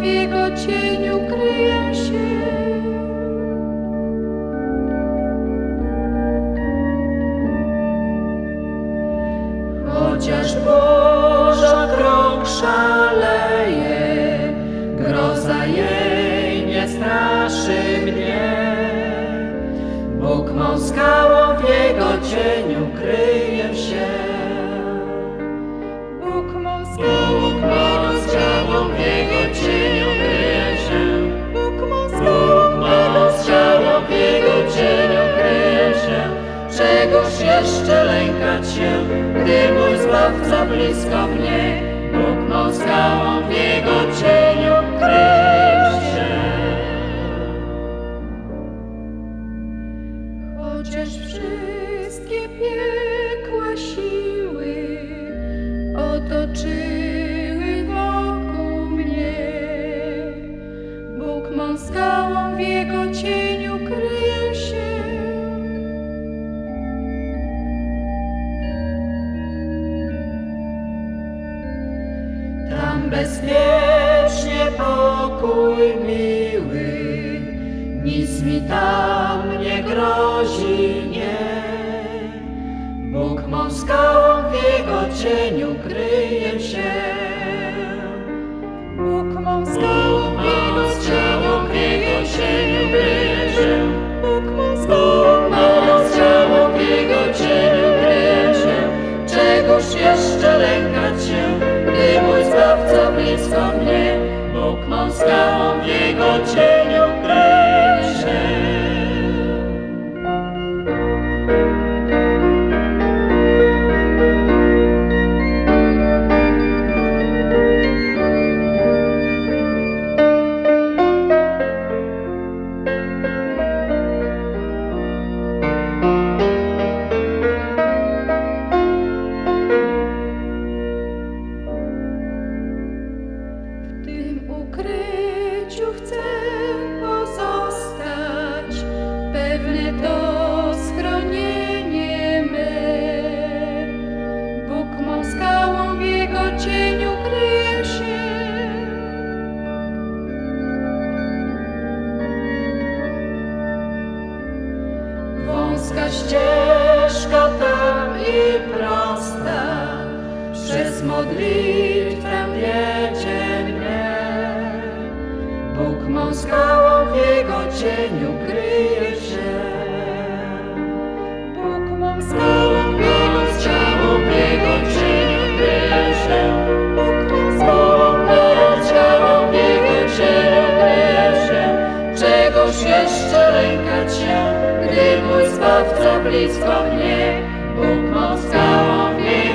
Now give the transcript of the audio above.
w jego cieniu kryję się. Chociaż burza krąg szaleje, groza jej nie straszy mnie. Bóg mą w jego cieniu kryję się. Blisko mnie. Bóg mą skałą w Jego cieniu kryje się. Chociaż wszystkie piekła siły otoczyły wokół mnie, Bóg mą skałą w Jego cieniu Bezpiecznie pokój miły, nic mi tam nie grozi, nie. Bóg mą skałą w Jego cieniu kryje się. Bóg mą skałą Blisko mnie. Bóg mą skałą Jego cieniu Wąska ścieżka tam i prosta, przez modlitwę wiedzie mnie. Bóg mą skałą w Jego cieniu kryje się. Bóg mą skałą w Jego ciało w Jego cieniu kryje się. Czegoż jeszcze lękać się, zbawca blisko mnie, Bóg mą skałą wie.